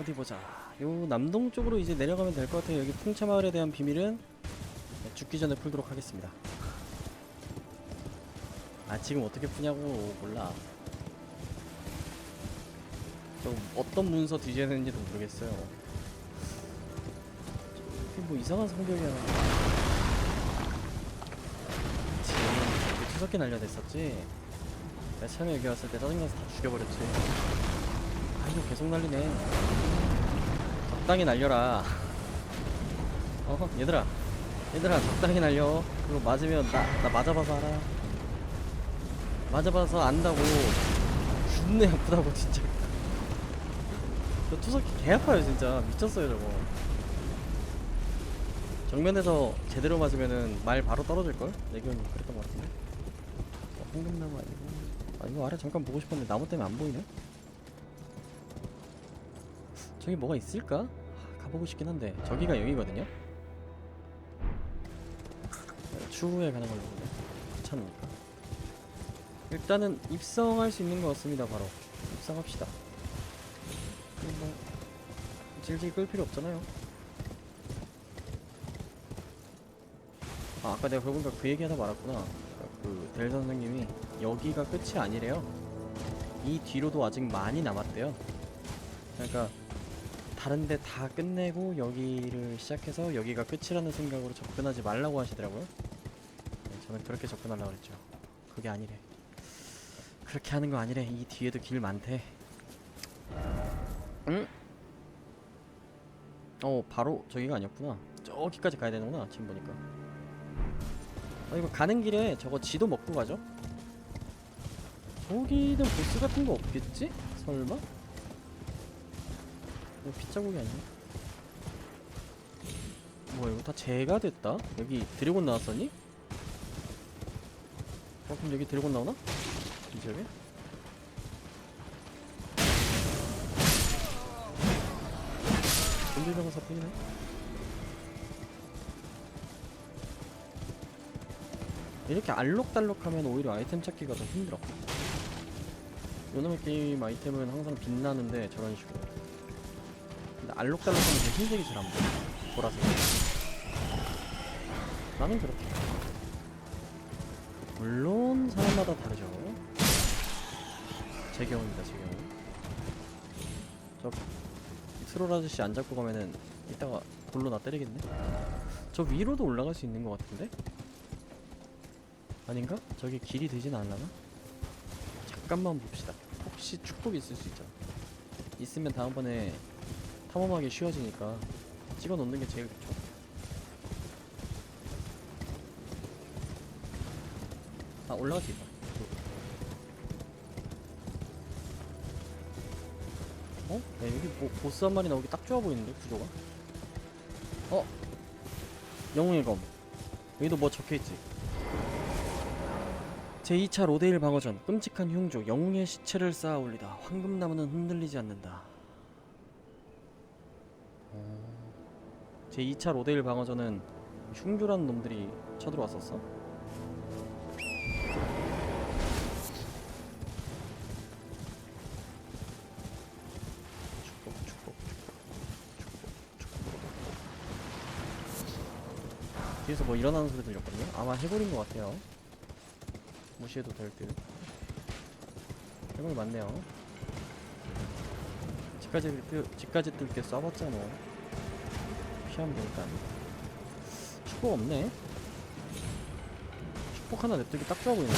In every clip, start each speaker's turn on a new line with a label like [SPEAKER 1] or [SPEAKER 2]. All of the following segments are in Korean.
[SPEAKER 1] 어디 보자. 요 남동 쪽으로 이제 내려가면 될 것 같아요. 여기 풍차마을에 대한 비밀은 네, 죽기 전에 풀도록 하겠습니다. 아 지금 어떻게 푸냐고 몰라. 저 어떤 문서 뒤져야 되는지도 모르겠어요. 뭐 이상한 하나. 지금 여기 투석기 날려댔었지. 내가 처음에 여기 왔을 때 짜증나서 다 죽여버렸지. 아 이거 계속 날리네. 적당히 날려라. 어 얘들아, 얘들아 적당히 날려. 그거 맞으면 나 나 맞아봐서 알아. 맞아봐서 안다고. 죽네 아프다고 진짜. 저 투석기 개 아파요 진짜 미쳤어요 저거. 정면에서 제대로 맞으면은 말 바로 떨어질 걸? 내 기억이 그랬던 것 같은데. 어, 황금나무 아니고. 아 이거 아래 잠깐 보고 싶었는데 나무 때문에 안 보이네. 저기 뭐가 있을까? 하, 가보고 싶긴 한데 저기가 여기거든요. 네, 추후에 가는 걸로 보네. 귀찮으니까. 일단은 입성할 수 있는 것 같습니다. 바로 입성합시다. 뭐 질질 끌 필요 없잖아요. 아, 아까 내가 그러고 보니까 그 얘기하다 말았구나. 그 델 선생님이 여기가 끝이 아니래요. 이 뒤로도 아직 많이 남았대요. 그러니까 다른데 다 끝내고 여기를 시작해서 여기가 끝이라는 생각으로 접근하지 말라고 하시더라고요. 네, 저는 그렇게 접근하려고 그랬죠. 그게 아니래. 그렇게 하는 거 아니래. 이 뒤에도 길 많대. 응? 어, 바로 저기가 아니었구나. 저기까지 가야 되는구나. 지금 보니까. 아, 이거 가는 길에 저거 지도 먹고 가죠? 저기는 보스 같은 거 없겠지? 설마? 이거 빗자국이 아니야? 뭐야 이거 다 재가 됐다? 여기 드래곤 나왔었니? 어 그럼 여기 드래곤 나오나? 이 지역에? 곤들병은 사뿐이네 이렇게 알록달록하면 오히려 아이템 찾기가 더 힘들어 요놈의 게임 아이템은 항상 빛나는데 저런 식으로 알록달록 하면 그 흰색이 잘 안 보여 보라색 나는 그렇게 물론 사람마다 다르죠 제 경우입니다 제 경우 저 트롤 아저씨 안 잡고 가면은 이따가 돌로 나 때리겠네 저 위로도 올라갈 수 있는 것 같은데 아닌가? 저기 길이 되진 않나? 잠깐만 봅시다. 혹시 축복이 있을 수 있잖아. 있으면 다음번에 탐험하기 쉬워지니까 찍어 놓는 게 제일 좋죠. 아 올라갈 수 있다. 어? 야, 여기 뭐 보스 한 마리 나오기 딱 좋아 보이는데 구조가? 어? 영웅의 검. 여기도 뭐 적혀있지? 제2차 로데일 방어전 끔찍한 흉조 영웅의 시체를 쌓아 올리다 황금나무는 흔들리지 않는다 제 2차 로데일 방어전은 흉조라는 놈들이 쳐들어왔었어 뒤에서 뭐 일어나는 소리 들렸거든요 아마 해골인 것 같아요 무시해도 될 듯. 해골 많네요. 집까지 뜰, 집까지 뜰게 쏴봤자 뭐. 피하면 되니까. 축복 없네. 축복 하나 냅두기 딱 좋아 보이네.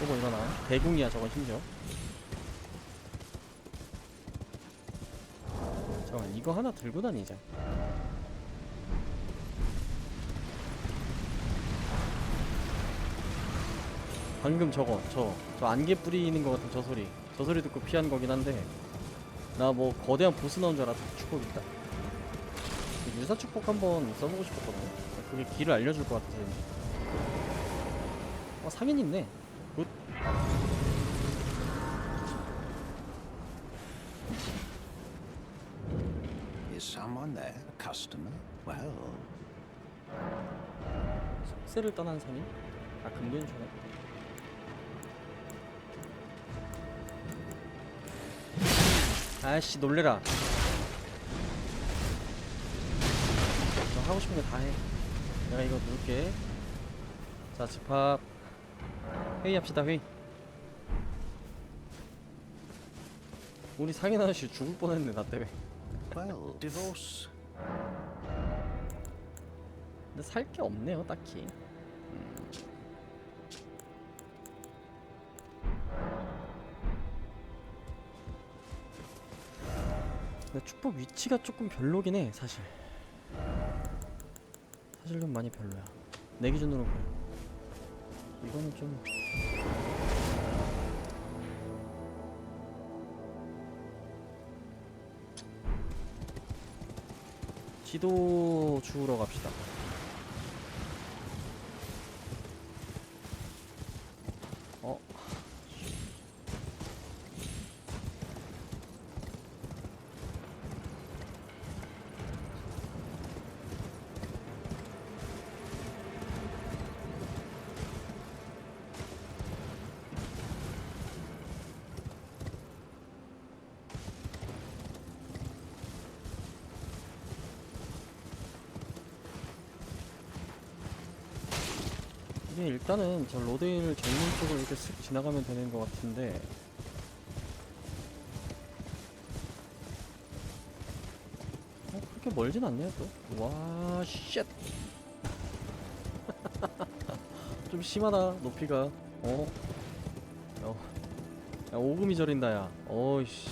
[SPEAKER 1] 또뭐 일어나. 대궁이야 저건 심지어. 잠깐 이거 하나 들고 다니자. 방금 저거 저저 안개 뿌리는 것 같은 저 소리. 저 소리 듣고 피한 거긴 한데. 나 뭐 거대한 보스 나온 줄 알았어 축복 있다. 유사 축복 한번 써보고 싶었거든 그게 길을 알려줄 것 같아서. 어 상인 있네. 굿.
[SPEAKER 2] Is someone there? A customer? Well,
[SPEAKER 1] 속세를 떠난 상인? 아 금괴는 줘라 아씨 놀래라. 너 하고 싶은 거 다 해. 내가 이거 누를게. 자 집합. 회의합시다 회의. 우리 상인 아저씨 죽을 뻔했네 나 때문에.
[SPEAKER 2] Well, divorce.
[SPEAKER 1] 근데 살 게 없네요 딱히 축복 위치가 조금 별로긴 해 사실. 사실 좀 많이 별로야. 내 기준으로 그래. 이거는 좀 지도 주우러 갑시다 이게 일단은 저 로데일 정문 쪽을 이렇게 쓱 지나가면 되는 것 같은데 어, 그렇게 멀진 않네요 또. 와, 쉣. 좀 심하다 높이가. 어. 어. 야 오금이 저린다 야. 어이씨.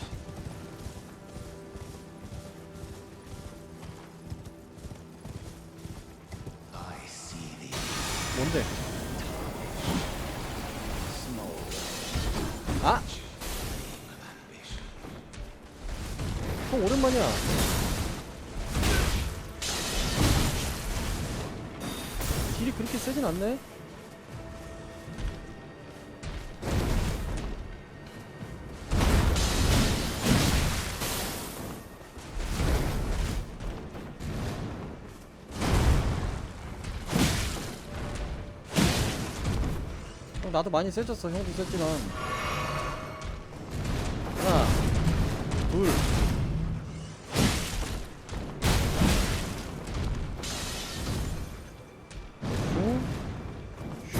[SPEAKER 1] 뭔데? 아! 형 오랜만이야. 딜이 그렇게 세진 않네? 형 나도 많이 세졌어 형도 세지만 둘 오, 슈.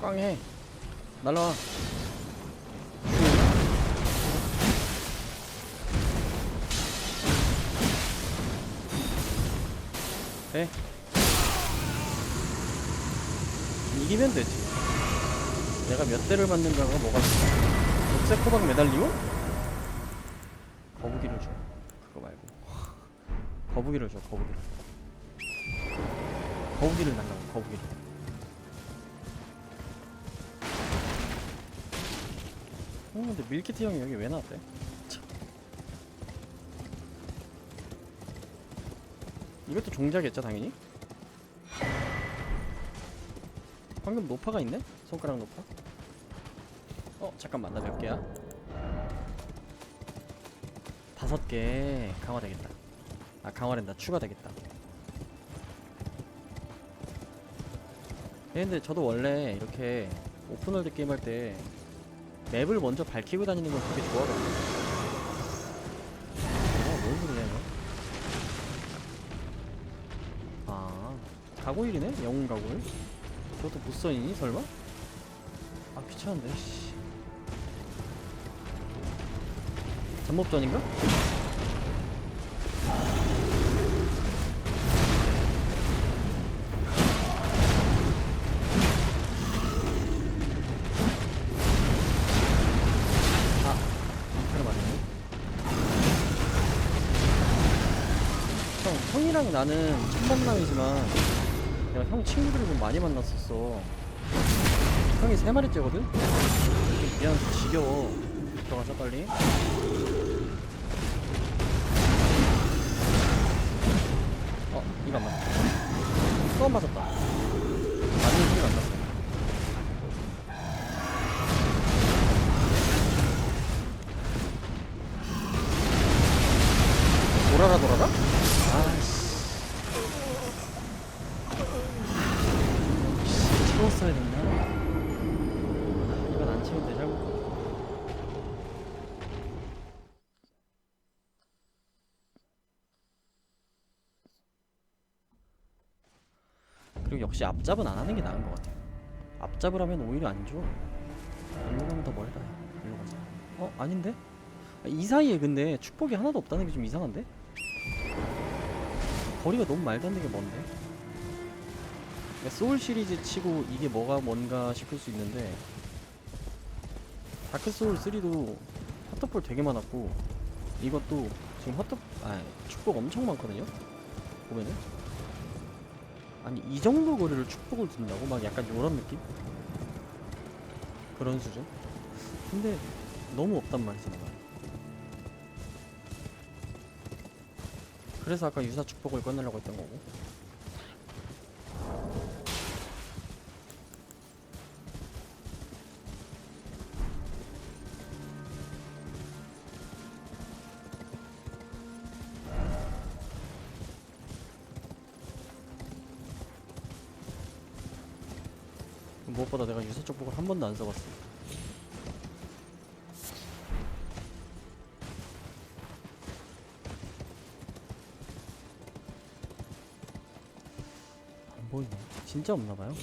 [SPEAKER 1] 꽝해 날라와 돼 이기면 되지. 내가 몇 대를 맞는가가 뭐가 있어? 호박 메달리온? 거북이를 줘. 그거 말고. 거북이를 줘 거북이를. 거북이를 달라고 거북이를. 어 근데 밀키트 형이 여기 왜 나왔대? 이것도 종자겠죠 당연히? 방금 노파가 있네? 손가락 노파? 어 잠깐만 나 몇 개야? 다섯 개 강화되겠다 아 강화된다 추가되겠다 예, 근데 저도 원래 이렇게 오픈월드 게임 할 때 맵을 먼저 밝히고 다니는 걸 되게 좋아하거든요 가고일이네? 영웅 가고일 저것도 보스전이니 설마? 아 귀찮은데 씨 잠몹전인가? 아 형, 형이랑 나는 첫 만남이지만 내가 형 친구들을 좀 많이 만났었어. 형이 세 마리째거든? 미안, 지겨워. 들어가자, 빨리. 어, 이거 안 맞았다. 또 안 맞았다. 맞는 소리가 안 났어. 채웠어야 됐나? 이건 안 채우면 되자고. 그리고 역시 앞잡은 안 하는 게 나은 것 같아요. 앞잡을 하면 오히려 안 좋아. 일로 가면 더 멀다. 일로 가자. 어? 아닌데? 이 사이에 근데 축복이 하나도 없다는 게 좀 이상한데? 거리가 너무 말도 안 되게 먼데? 그러니까 소울 시리즈 치고 이게 뭐가 뭔가 싶을 수 있는데 다크 소울 3도 핫터볼 되게 많았고 이것도 지금 핫터 아 축복 엄청 많거든요. 보면은 아니 이 정도 거리를 축복을 둔다고 막 약간 요런 느낌? 그런 수준? 근데 너무 없단 말이지 내가. 그래서 아까 유사 축복을 꺼내려고 했던 거고. 무엇보다 내가 유사 축복을 한 번도 안 써봤어. 안 보이네. 진짜 없나 봐요.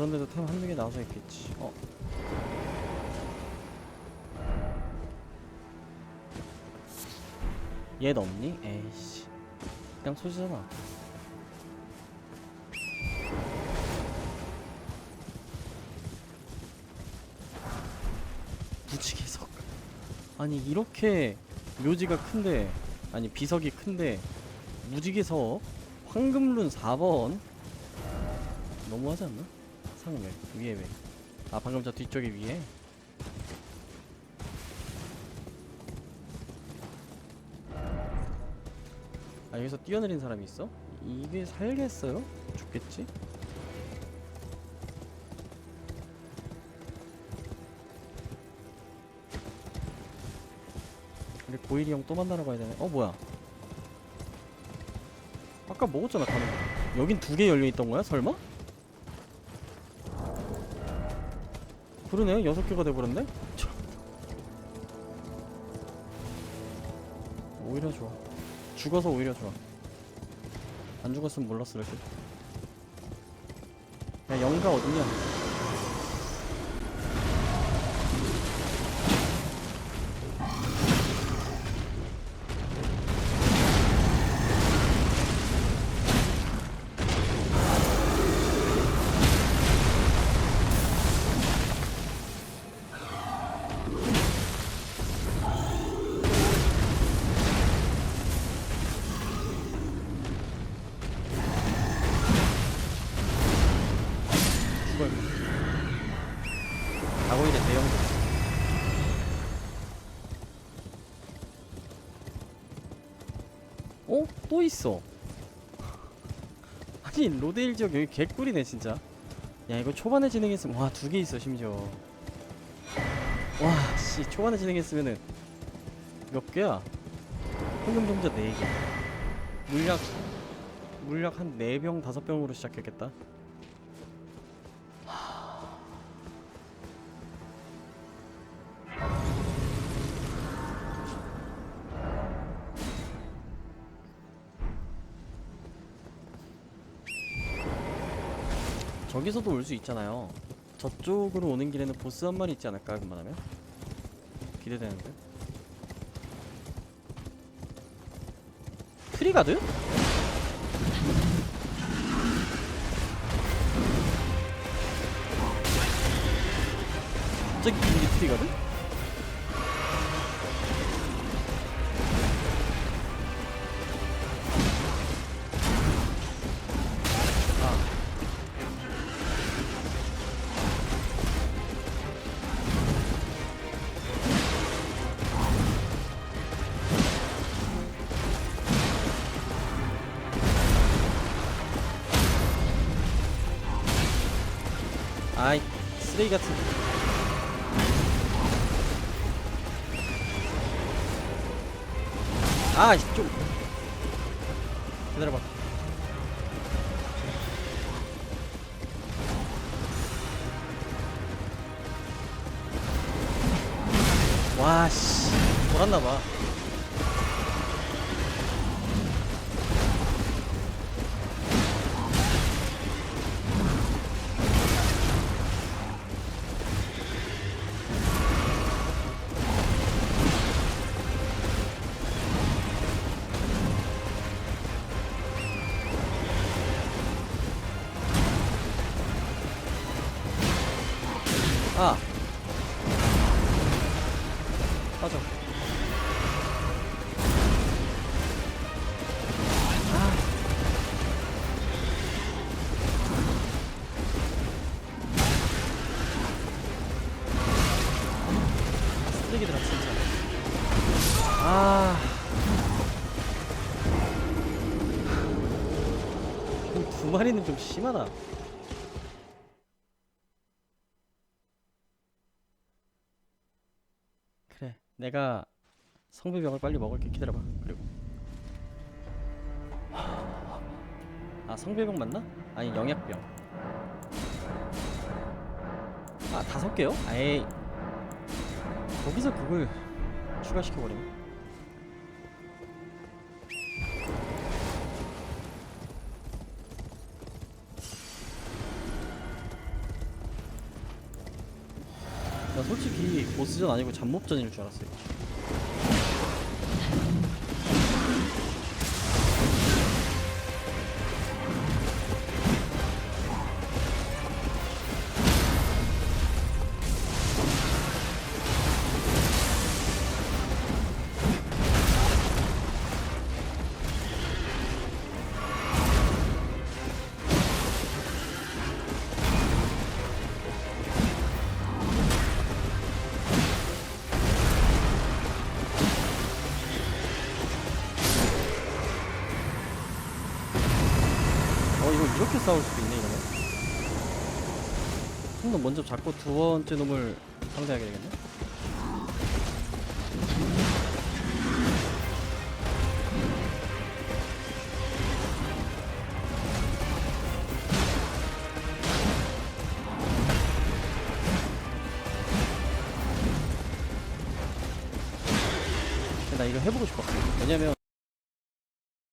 [SPEAKER 1] 그런데도 템 한두 개 나와서 있겠지. 어. 얘 없니? 에이씨. 그냥 소지잖아. 무지개석. 아니 이렇게 묘지가 큰데 아니 비석이 큰데 무지개석 황금룬 4번 너무하지 않나? 상왜 위에 왜? 아 방금 저 뒤쪽에 위에? 아 여기서 뛰어내린 사람이 있어? 이게 살겠어요? 죽겠지? 우리 고일이 형 또 만나러 가야 되네. 어 뭐야? 아까 먹었잖아 가는 거. 여긴 두 개 열려 있던 거야? 설마? 그러네 여섯 개가 돼버렸네. 참. 오히려 좋아. 죽어서 오히려 좋아. 안 죽었으면 몰랐을 듯. 야 영가 어딨냐? 또 있어. 아니 로데일 지역 여기 개꿀이네 진짜. 야 이거 초반에 진행했으면 와 두 개 있어 심지어. 와 씨 초반에 진행했으면은 몇 개야? 황금동자 4개. 물약 물약 한 4병 5병으로 시작했겠다 저기서도 올 수 있잖아요. 저쪽으로 오는 길에는 보스 한 마리 있지 않을까 그만하면 기대되는데. 트리가드? 갑자기 이게 트리가드? 아, 좀. 기다려봐. 와, 씨. 돌았나봐. 아. 빠져. 아. 쓰레기들아 진짜. 아. 두 마리는 좀 심하다 그래 내가 성배병을 빨리 먹을게 기다려봐. 그리고. 아 성배병 맞나? 아니 영약병 아 다섯 개요? 아이. 거기서 그걸 추가시켜버리네 솔직히 보스전 아니고 잡몹전일 줄 알았어요 이렇게 싸울 수도 있네 이러면 한놈 먼저 잡고 두 번째 놈을 상대하게 되겠네